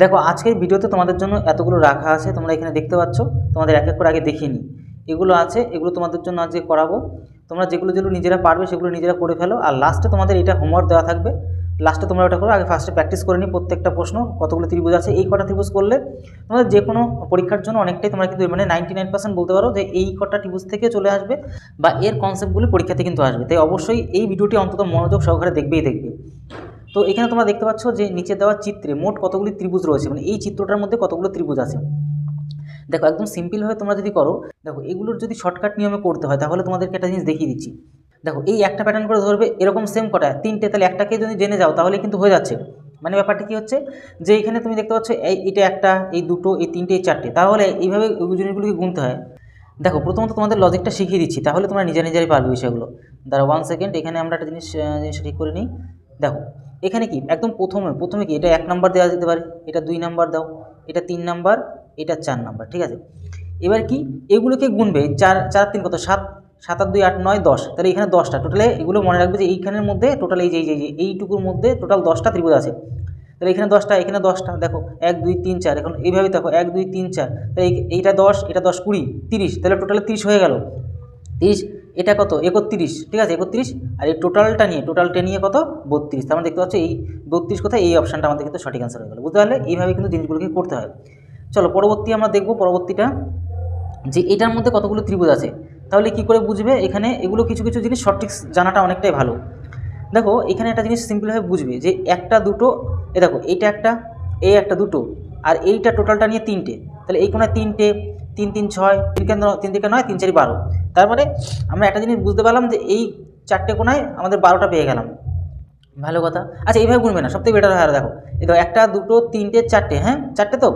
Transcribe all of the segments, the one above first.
দেখো, আজকের ভিডিওতে তোমাদের জন্য এতগুলো রাখা আছে, তোমরা এখানে দেখতে পাচ্ছ। তোমাদের এক এক করে আগে দেখিয়ে নিই। এগুলো আছে, এগুলো তোমাদের জন্য আজকে করাবো। তোমরা যেগুলো যেগুলো নিজেরা পারবে, সেগুলো নিজেরা করে ফেলো। আর লাস্টে তোমাদের এটা হোমওয়ার্ক দেওয়া থাকবে। লাস্টে তোমরা ওটা করো, আগে ফার্স্টে প্র্যাকটিস করে নিই প্রত্যেকটা প্রশ্ন, কতগুলো ত্রিভুজ আছে, এই কটা ত্রিভুজ করলে তোমাদের যে কোনো পরীক্ষার জন্য অনেকটাই তোমরা কিন্তু মানে নাইনটি নাইন পার্সেন্ট বলতে পারো যে এই কটা ত্রিভুজ থেকে চলে আসবে বা এর কনসেপ্টগুলো পরীক্ষাতে কিন্তু আসবে। তাই অবশ্যই এই ভিডিওটি অন্তত মনোযোগ সহকারে দেখবেই দেখবে। তো এখানে তোমরা দেখতে পাচ্ছ যে নিচে দেওয়া চিত্রে মোট কতগুলি ত্রিভুজ রয়েছে মানে এই চিত্রটার মধ্যে কতগুলো ত্রিভুজ আছে। দেখো একদম সিম্পলভাবে তোমরা যদি করো দেখো এগুলোর যদি শর্টকাট নিয়মে করতে হয় তাহলে তোমাদেরকে একটা জিনিস দেখিয়ে দিচ্ছি। দেখো এই একটা প্যাটার্ন করে ধরবে এরকম সেম কটা তিনটে তাহলে একটাকে যদি জেনে যাও তাহলে কিন্তু হয়ে যাচ্ছে। মানে ব্যাপারটা কি হচ্ছে যে এখানে তুমি দেখতে পাচ্ছ এই এটা একটা এই দুটো এই তিনটে এই চারটে তাহলে এইভাবে জিনিসগুলোকে গুনতে হয়। দেখো প্রথমত তোমাদের লজিকটা শিখিয়ে দিচ্ছি তাহলে তোমরা নিজে নিজেরাই পারবে বিষয়গুলো। দাঁড়া ওয়ান সেকেন্ড এখানে আমরা একটা জিনিস আহ, জিনিসটা ঠিক করে নিই। দেখো এখানে কি? একদম প্রথমে প্রথমে কি? এটা এক নাম্বার দেওয়া যেতে পারে। এটা দুই নাম্বার দাও। এটা তিন নাম্বার, এটা চার নাম্বার, ঠিক আছে? এবার কি? এগুলোকে গুনবে চার চার তিন কত? সাত সাত আট দুই আট নয় দশ। তাহলে এখানে দশটা। টোটালে এগুলো মনে রাখবে যে এইখানের মধ্যে টোটাল এই যে, এই এইটুকুর মধ্যে টোটাল দশটা ত্রিভুজ আছে। তাহলে এখানে দশটা এখানে দশটা, দেখো, এক, দুই, তিন, চার। এখন এইভাবে দেখো, এক, দুই, তিন, চার। তাহলে এই- এইটা দশ, এটা দশ কুড়ি, তিরিশ। তাহলে টোটালে তিরিশ হয়ে গেল। তিরিশ এটা কত? একত্রিশ। ঠিক আছে, একত্রিশ। আর এই টোটালটা নিয়ে টোটালটা নিয়ে কত? বত্রিশ। তার মানে দেখতে পাচ্ছ এই বত্রিশ কোথায়? এই অপশানটা আমাদের কিন্তু সঠিক অ্যান্সার হয়ে গেল। বুঝতে পারলে? এইভাবে কিন্তু জিনিসগুলোকে করতে হয়। চলো, পরবর্তী আমরা দেখব পরবর্তীটা যে এটার মধ্যে কতগুলো ত্রিভুজ আছে। তাহলে কি করে বুঝবে? এখানে এগুলো কিছু কিছু জিনিস সঠিক জানাটা অনেকটাই ভালো। দেখো, এখানে একটা জিনিস সিম্পলভাবে বুঝবে যে একটা দুটো, এ দেখো, এইটা একটা, এই একটা দুটো, আর এইটা টোটালটা নিয়ে তিনটে। তাহলে এই কোনায় তিনটে তিন তিন ছয়, তিন কেন তিন থেকে নয়, তিন চারি বারো। তার মানে আমরা একটা জিনিস বুঝতে পারলাম যে এই চারটে কোনায় আমাদের বারোটা পেয়ে গেলাম। ভালো কথা। আচ্ছা এইভাবে গুনবে না। সবথেকে বেটার হয় আর দেখো। এই দেখো, একটা, দুটো, তিনটে, চারটে হ্যাঁ? চারটে তো?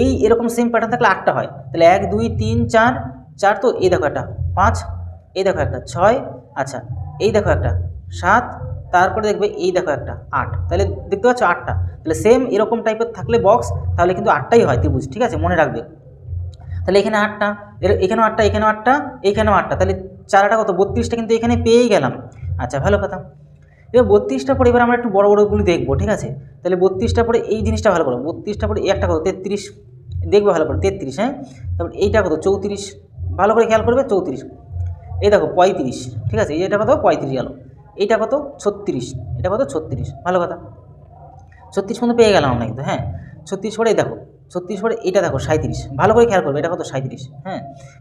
এই এরকম সেম প্যাটার্ন থাকলে আটটা হয়। তাহলে এক, দুই, তিন, চার চার তো? এই দেখো একটা। পাঁচ, এই দেখো একটা। ছয় আচ্ছা এই দেখো একটা। সাত, তারপরে দেখবে এই দেখো একটা। আট। তাহলে দেখতে পাচ্ছ আটটা। তাহলে সেম এরকম টাইপের থাকলে বক্স তাহলে কিন্তু আটটাই হয় ত্রিভুজ, ঠিক আছে? মনে রাখবে। তাহলে এখানে আটটা, এর- এখানেও আটটা এখানেও আটটা এখানেও আটটা, তাহলে চারাটা কত? বত্রিশটা কিন্তু এখানে পেয়েই গেলাম। আচ্ছা ভালো কথা। এবার বত্রিশটা পরে এবার আমরা একটু বড় বড়গুলি দেখব, ঠিক আছে? তাহলে বত্রিশটা পরে এই জিনিসটা ভালো করো, বত্রিশটা পরে একটা কত? তেত্রিশ, দেখবে ভালো করে, তেত্রিশ হ্যাঁ? তারপর এইটা কত? চৌত্রিশ, ভালো করে খেয়াল করবে, চৌত্রিশ। এই দেখো, পঁয়ত্রিশ, ঠিক আছে? এইটা কত? পঁয়ত্রিশ গেল। এইটা কত? ছত্রিশ, এটা কত? ছত্রিশ, ভালো কথা। ছত্রিশ পর্যন্ত পেয়ে গেলাম আমরা কিন্তু হ্যাঁ? ছত্রিশ পরে দেখো ছত্রিশ পরে এটা দেখো সাঁত্রিশ ভালো করে খেয়াল করবে, এটা কত? সাঁত্রিশ হ্যাঁ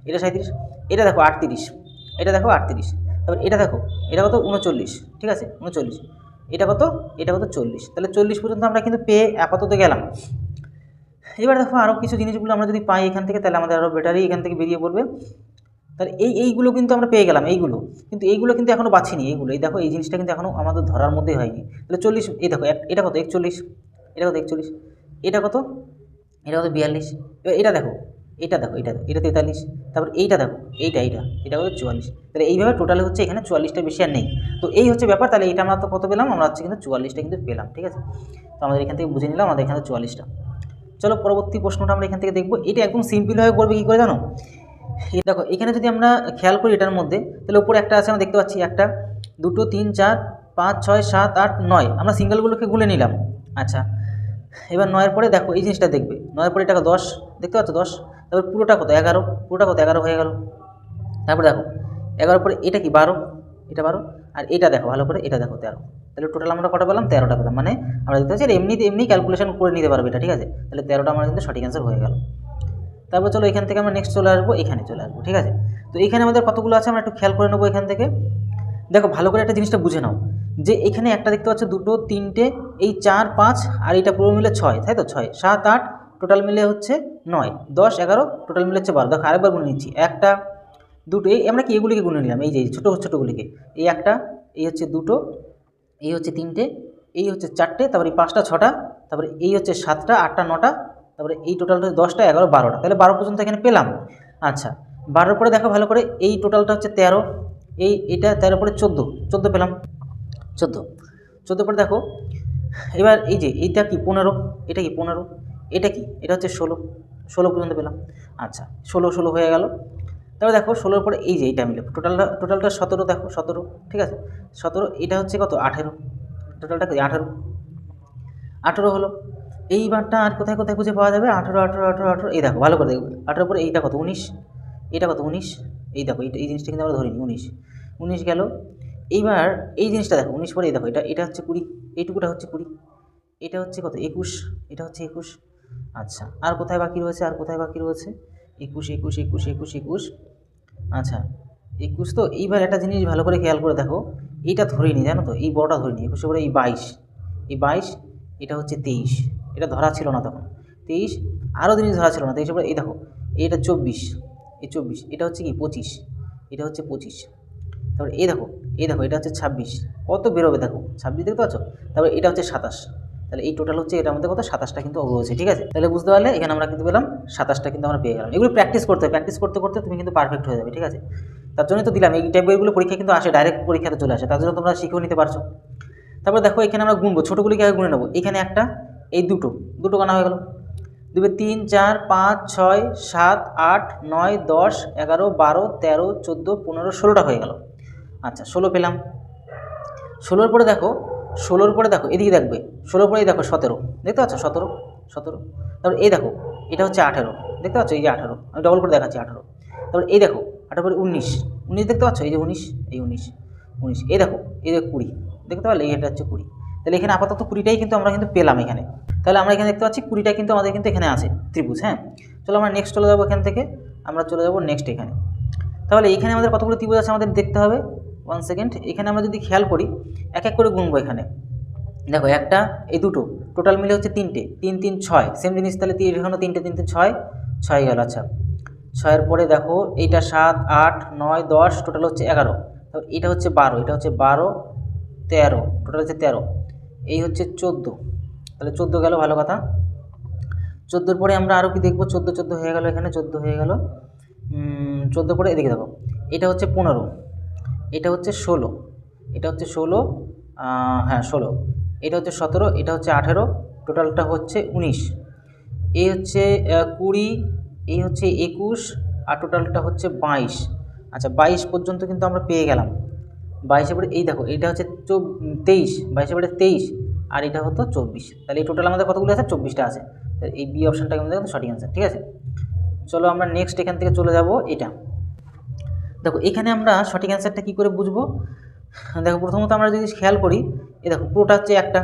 এটা সাঁত্রিশ এটা দেখো আটত্রিশ, এটা দেখো আটত্রিশ। তারপর এটা দেখো, এটা কত? উনচল্লিশ, ঠিক আছে? উনচল্লিশ। এটা কত? এটা কত? চল্লিশ। তাহলে চল্লিশ পর্যন্ত আমরা কিন্তু পেয়ে আপাতত গেলাম। এবার দেখো আরও কিছু জিনিসগুলো আমরা যদি পাই এখান থেকে, তাহলে আমাদের আরও বেটারই এখান থেকে বেরিয়ে পড়বে। তাহলে এই, এইগুলো কিন্তু আমরা পেয়ে গেলাম, এইগুলো। কিন্তু এইগুলো কিন্তু এখনও বাছিনি এইগুলো। এই দেখো, এই জিনিসটা কিন্তু এখনও আমাদের ধরার মধ্যে হয়নি। তাহলে চল্লিশ, এই দেখো এটা কত? একচল্লিশ, এটা কত? একচল্লিশ, এটা কত? এটা কত বিয়াল্লিশ। এবার এটা দেখো এটা দেখো, এটা এটা তেতাল্লিশ। তারপর এইটা দেখো, এইটা এইটা, এটা কত? চুয়াল্লিশ। তাহলে এইভাবে টোটালে হচ্ছে এখানে চুয়াল্লিশটা বেশি আর নেই। তো এই হচ্ছে ব্যাপার, তাহলে এটা আমরা তো কত পেলাম? আমরা হচ্ছে কিন্তু চুয়াল্লিশটা কিন্তু পেলাম, ঠিক আছে? তো আমাদের এখান থেকে বুঝে নিলাম, আমাদের এখানে চুয়াল্লিশটা। চলো পরবর্তী প্রশ্নটা আমরা এখান থেকে দেখব। এটা একদম সিম্পলভাবে করবে কী করে জানো? দেখো, এখানে যদি আমরা খেয়াল করি এটার মধ্যে, তাহলে উপরে একটা আছে, আমরা দেখতে পাচ্ছি একটা, দুটো, তিন, চার, পাঁচ, ছয়, সাত, আট, নয়। আমরা সিঙ্গেলগুলোকে গুলে নিলাম। আচ্ছা এবার নয়ের পরে দেখো এই জিনিসটা দেখবে। নয়ের পরে এটা দশ দেখতে পাচ্ছ দশ? তারপর পুরোটা কত? এগারো। পুরোটা কত? এগারো হয়ে গেল। তারপর দেখো এগারো পরে এটা কি? বারো। এটা বারো। আর এটা দেখো ভালো করে এটা দেখো তেরো। তাহলে টোটাল আমরা কটা পেলাম? তেরোটা পেলাম। মানে আমরা দেখতে পাচ্ছি এমনিতে এমনি ক্যালকুলেশন করে নিতে পারবে এটা ঠিক আছে? তাহলে তেরোটা আমরা কিন্তু সঠিক অ্যান্সার হয়ে গেল। তারপর চলো এখান থেকে আমরা নেক্সট চলে আসব এখানে চলে আসব ঠিক আছে? তো এখানে আমাদের কতগুলো আছে? আমরা একটু খেয়াল করে নেব এখান থেকে। দেখো ভালো করে একটা জিনিসটা বুঝে নাও। যে এখানে একটা দেখতে পাচ্ছ দুটো, তিনটে, এই চার, পাঁচ, আর এটা পুরো মিলে ছয়, তাই তো? ছয়, সাত, আট, টোটাল মিলে হচ্ছে নয়, দশ, এগারো, টোটাল মিলে হচ্ছে বারো। দেখো আরেকবার গুনে নিচ্ছি, একটা, দুটো, এই আমরা কি এগুলিকে গুনে নিলাম? এই যে ছোটো, ছোটোগুলিকে। এই একটা, এই হচ্ছে দুটো, এই হচ্ছে তিনটে, এই হচ্ছে চারটে, তারপরে এই পাঁচটা, ছটা, তারপরে এই হচ্ছে সাতটা, আটটা, নটা, তারপরে এই টোটালটা দশটা, এগারো, বারোটা। তাহলে বারো পর্যন্ত এখানে পেলাম। আচ্ছা বারোর পরে দেখো ভালো করে, এই টোটালটা হচ্ছে তেরো, এই, এটা তেরো পরে চোদ্দ চোদ্দ পেলাম। চোদ্দ। চোদ্দ পরে দেখো, এবার এই যে এইটা কি পনেরো? এটা কি পনেরো? এটা কি? এটা হচ্ছে ষোলো। ষোলো পর্যন্ত পেলাম। আচ্ছা ষোলো ষোলো হয়ে গেল। তারপর দেখো, ষোলোর পরে এই যে এইটা মিলে টোটালটা টোটালটা সতেরো দেখো, সতেরো, ঠিক আছে? সতেরো, এটা হচ্ছে কত? আঠেরো। টোটালটা কি? আঠেরো। আঠেরো হলো। এইবারটা আর কোথায় কোথায় খুঁজে পাওয়া যাবে? আঠেরো আঠেরো আঠেরো আঠেরো, এই দেখো, ভালো করে দেখো আঠেরো পরে এইটা কত? উনিশ। এটা কত? উনিশ। এই দেখো এই জিনিসটা কিন্তু আমরা ধরিনি, উনিশ। উনিশ গেল এইবার এই জিনিসটা দেখো, উনিশ পরে দেখো, এটা এটা হচ্ছে কুড়ি, এইটুকুটা হচ্ছে কুড়ি, এটা হচ্ছে কত, একুশ, এটা হচ্ছে একুশ আচ্ছা আর কোথায় বাকি রয়েছে, আর কোথায় বাকি রয়েছে? একুশ একুশ একুশ একুশ একুশ আচ্ছা একুশ তো, এইবার একটা জিনিস ভালো করে খেয়াল করে দেখো, এইটা ধরিনি জানো তো, এই বড়টা ধরিনি একুশে করে এই বাইশ এই বাইশ, এটা হচ্ছে তেইশ, এটা ধরা ছিল না তখন, তেইশ, আরও জিনিস ধরা ছিল না তেইশে পরে, এই দেখো, এইটা চব্বিশ, এই চব্বিশ, এটা হচ্ছে কি, পঁচিশ, এটা হচ্ছে পঁচিশ, তারপর এই দেখো এই দেখো, এটা হচ্ছে ছাব্বিশ। কত বেরোবে দেখো? ছাব্বিশ দেখতে পাচ্ছ? তারপর এটা হচ্ছে সাতাশ। তাহলে এই টোটাল হচ্ছে এটার মধ্যে কত? সাতাশটা কিন্তু রয়েছে ঠিক আছে? তাহলে বুঝতে পারলে এখানে আমরা কিন্তু পেলাম সাতাশটা কিন্তু আমরা পেয়ে গেলাম। এগুলো প্র্যাকটিস করতে হবে। প্র্যাকটিস করতে করতে তুমি কিন্তু পারফেক্ট হয়ে যাবে, ঠিক আছে? তার জন্যই তো দিলাম। এই টাইপ বইগুলো পরীক্ষা কিন্তু আসে ডাইরেক্ট পরীক্ষাতে চলে আসে। তার জন্য তোমরা শিখেও নিতে পারছ। তারপর দেখো, এখানে আমরা গুনবো। ছোটোগুলিকে আগে গুনে নেব? এখানে একটা, এই দুটো। দুটো গানা হয়ে গেল। দুবে তিন, চার, পাঁচ, ছয়, সাত, আট, নয়, দশ, এগারো, বারো, তেরো, চোদ্দ, পনেরো, ষোলোটা হয়ে গেল। আচ্ছা ষোলো পেলাম। ষোলোর পরে দেখো, ষোলোর পরে দেখো, এদিকে দেখবে, ষোলোর পরে দেখো সতেরো। দেখতে পাচ্ছ? সতেরো সতেরো। তারপর এই দেখো, এটা হচ্ছে আঠেরো। দেখতে পাচ্ছ? এই যে আঠেরো, আমি ডবল করে দেখাচ্ছি আঠেরো। তারপর এই দেখো, আঠারো পরে উনিশ। উনিশ দেখতে পাচ্ছ? এই যে উনিশ, এই উনিশ উনিশ। এই দেখো এই দেখো কুড়ি। দেখতে পারলে? এটা হচ্ছে কুড়ি। তাহলে এখানে আপাতত কুড়িটাই কিন্তু আমরা কিন্তু পেলাম এখানে। তাহলে আমরা এখানে দেখতে পাচ্ছি কুড়িটা কিন্তু আমাদের কিন্তু এখানে আছে, ত্রিভুজ হ্যাঁ? চলো আমরা নেক্সট চলে যাব এখান থেকে, আমরা চলে যাব নেক্সট এখানে। তাহলে এখানে আমাদের কতগুলো ত্রিভুজ আছে আমাদের দেখতে হবে? ওয়ান সেকেন্ড এখানে আমরা যদি খেয়াল করি, এক এক করে গুনবো এখানে। দেখো, একটা, এই দুটো টোটাল মিলে হচ্ছে তিনটে, তিন তিন, ছয় সেম জিনিস তাহলে তিন এখানে তিনটে তিনটে ছয় ছয় গেল আচ্ছা। ছয়ের পরে দেখো, এইটা সাত, আট, নয়, দশ টোটাল হচ্ছে এগারো। এটা হচ্ছে বারো, এটা হচ্ছে বারো, তেরো টোটাল হচ্ছে তেরো। এই হচ্ছে চোদ্দ। তাহলে চোদ্দ গেল, ভালো কথা। চোদ্দোর পরে আমরা আরও কি দেখব? চোদ্দ চোদ্দ হয়ে গেল এখানে, চোদ্দ হয়ে গেল। চোদ্দ পরে এদিকে দেখো, এটা হচ্ছে পনেরো। এটা হচ্ছে ষোলো। এটা হচ্ছে ষোলো হ্যাঁ ষোলো। এটা হচ্ছে সতেরো, এটা হচ্ছে আঠেরো, টোটালটা হচ্ছে উনিশ। এই হচ্ছে কুড়ি এই হচ্ছে একুশ, আর টোটালটা হচ্ছে বাইশ। আচ্ছা বাইশ পর্যন্ত কিন্তু আমরা পেয়ে গেলাম। বাইশে পরে এই দেখো, এটা হচ্ছে চব, তেইশ, বাইশে পরে তেইশ, আর এটা হতো চব্বিশ। তাহলে এই টোটাল আমাদের কতগুলো আছে? চব্বিশটা আছে। এই বি অপশানটা কিন্তু সঠিক অ্যান্সার ঠিক আছে? চলো আমরা নেক্সট এখান থেকে চলে যাব, এটা। দেখো, এখানে আমরা সঠিক অ্যান্সারটা কী করে বুঝব? দেখো, প্রথমত আমরা যদি খেয়াল করি, এই দেখো পুরোটা হচ্ছে একটা,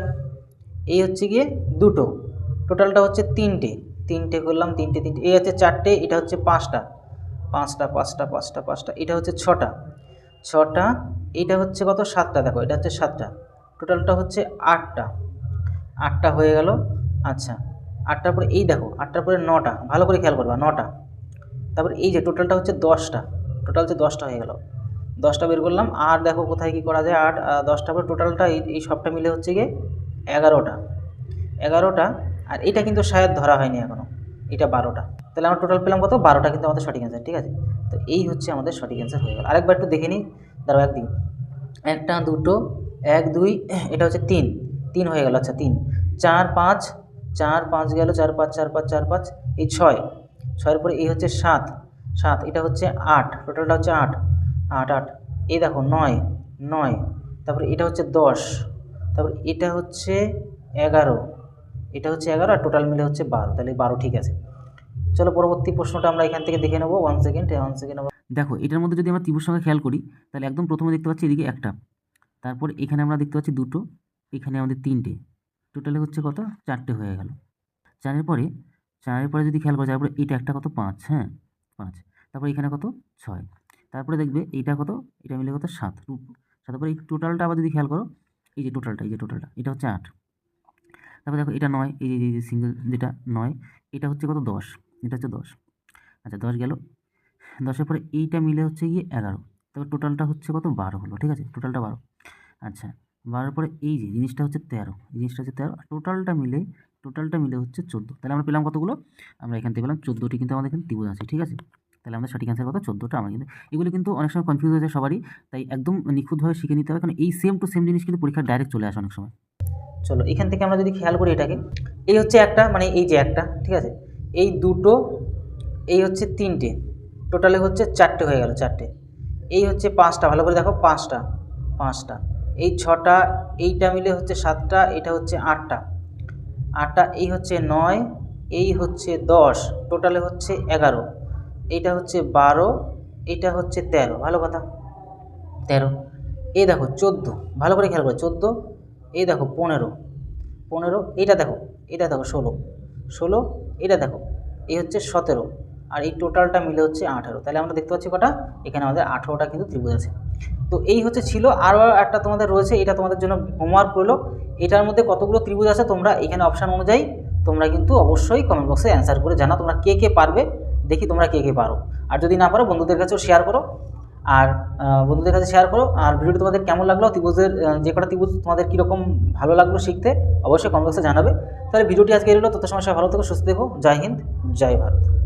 এই হচ্ছে গিয়ে দুটো টোটালটা হচ্ছে তিনটে তিনটে করলাম, তিনটে তিনটে, এই হচ্ছে চারটে, এটা হচ্ছে পাঁচটা পাঁচটা পাঁচটা পাঁচটা পাঁচটা, এটা হচ্ছে ছটা ছটা, এটা হচ্ছে কত? সাতটা, দেখো, এটা হচ্ছে সাতটা টোটালটা হচ্ছে আটটা আটটা হয়ে গেল আচ্ছা আটটার পরে, এই দেখো আটটার পরে নটা, ভালো করে খেয়াল করবা, নটা, তারপর এই যে টোটালটা হচ্ছে দশটা টোটাল হচ্ছে দশটা হয়ে গেল। দশটা বের করলাম। আর দেখো কোথায় কী করা যায়? আট দশটা পরে টোটালটা এই এই সবটা মিলে হচ্ছে গিয়ে এগারোটা। এগারোটা, আর এটা কিন্তু শায়দ ধরা হয়নি এখনও এটা বারোটা। তাহলে আমরা টোটাল পেলাম কত? বারোটা কিন্তু আমাদের সঠিক অ্যান্সার ঠিক আছে? তো এই হচ্ছে আমাদের সঠিক অ্যান্সার হয়ে গেল। আরেকবার একটু দেখে নিই। দাঁড়াও একদিন। একটা, দুটো, এক, দুই, এটা হচ্ছে তিন। তিন হয়ে গেল আচ্ছা তিন। চার, পাঁচ চার, পাঁচ গেল, চার, পাঁচ চার পাঁচ চার, পাঁচ, এই ছয়। ছয়ের পরে এই হচ্ছে সাত। সাত, এটা হচ্ছে আট টোটালটা হচ্ছে আট আট আট। এই দেখো, নয় নয়, তারপরে এটা হচ্ছে দশ, তারপর এটা হচ্ছে এগারো, এটা হচ্ছে এগারো আর টোটাল মিলে হচ্ছে বারো, তাহলে বারো ঠিক আছে। চলো পরবর্তী প্রশ্নটা আমরা এখান থেকে দেখে নেব ওয়ান সেকেন্ড ওয়ান সেকেন্ড দেখো, এটার মধ্যে যদি আমরা ত্রিভুজ সংখ্যা খেয়াল করি, তাহলে একদম প্রথমে দেখতে পাচ্ছি এদিকে একটা, তারপর এখানে আমরা দেখতে পাচ্ছি দুটো, এখানে আমাদের তিনটে টোটালে হচ্ছে কত? চারটে হয়ে গেল। চারের পরে চারের পরে যদি খেয়াল করা যায়, তারপরে এটা একটা কত? পাঁচ হ্যাঁ। পাঁচ, তারপরে এখানে কত ছয়, তারপরে দেখবে এইটা কত, এটা মিলে কত সাত তারপরে এই টোটালটা আবার যদি খেয়াল করো, এই যে টোটালটা এই যে টোটালটা এটা হচ্ছে আট। তারপরে দেখো এটা নয়, এই যে এই যে সিঙ্গেল যেটা নয়, এটা হচ্ছে কত দশ, এটা হচ্ছে দশ। আচ্ছা দশ গেল। দশের পরে এইটা মিলে হচ্ছে গিয়ে এগারো, তারপর টোটালটা হচ্ছে কত বারো হলো, ঠিক আছে? টোটালটা বারো। আচ্ছা বারোর পরে এই যে জিনিসটা হচ্ছে তেরো, এই জিনিসটা হচ্ছে তেরো টোটালটা মিলে টোটালটা মিলে হচ্ছে চোদ্দ। তাহলে আমরা পেলাম কতগুলো? আমরা এখান থেকে পেলাম চোদ্দোটি কিন্তু আমাদের এখানে ত্রিভুজ আছে, ঠিক আছে? তাহলে আমাদের সঠিক অ্যান্সার কত? চোদ্দোটা। আমরা কিন্তু এগুলো কিন্তু অনেক সময় কনফিউজ হয়ে যায় সবারই, তাই একদম নিখুঁতভাবে শিখে নিতে হবে, কারণ এই সেম টু সেম জিনিস কিন্তু পরীক্ষা ডাইরেক্ট চলে আসে অনেক সময়। চলো, এখান থেকে আমরা যদি খেয়াল করি এটাকে, এই হচ্ছে একটা মানে এই যে একটা, ঠিক আছে? এই দুটো, এই হচ্ছে তিনটে, টোটালে হচ্ছে চারটে হয়ে গেল, চারটে। এই হচ্ছে পাঁচটা, ভালো করে দেখো, পাঁচটা পাঁচটা। এই ছটা, এইটা মিলে হচ্ছে সাতটা, এটা হচ্ছে আটটা। আটটা, এই হচ্ছে নয়, এই হচ্ছে দশ, টোটালে হচ্ছে এগারো। এইটা হচ্ছে বারো, এইটা হচ্ছে তেরো, ভালো কথা। তেরো। এই দেখো, চোদ্দ, ভালো করে খেয়াল করো, চোদ্দ, এই দেখো পনেরো পনেরো, এইটা দেখো এটা দেখো ষোলো ষোলো এটা দেখো, এই হচ্ছে সতেরো, আর এই টোটালটা মিলে হচ্ছে আঠারো। তাহলে আমরা দেখতে পাচ্ছি কটা? এখানে আমাদের আঠেরোটা কিন্তু ত্রিভুজ আছে। তো এই হচ্ছে ছিল আরও একটা তোমাদের রয়েছে, এটা তোমাদের জন্য হোমওয়ার্ক হলো এটার মধ্যে কতগুলো ত্রিভুজ আছে তোমরা এখানে অপশান অনুযায়ী তোমরা কিন্তু অবশ্যই কমেন্ট বক্সে অ্যান্সার করে জানা তোমরা কে কে পারবে, দেখি তোমরা কে কে পারো। আর যদি না পারো, বন্ধুদের কাছেও শেয়ার করো। আর বন্ধুদের কাছে শেয়ার করো। আর ভিডিওটি তোমাদের কেমন লাগল, ত্রিভুজের যে কটা ত্রিভুজ তোমাদের কীরকম ভালো লাগল শিখতে, অবশ্যই কমেন্ট বক্সে জানাবে। তাহলে ভিডিওটি আজকে এলো তত সময় ভালো থেকো, সুস্থ থেকো। জয় হিন্দ, জয় ভারত।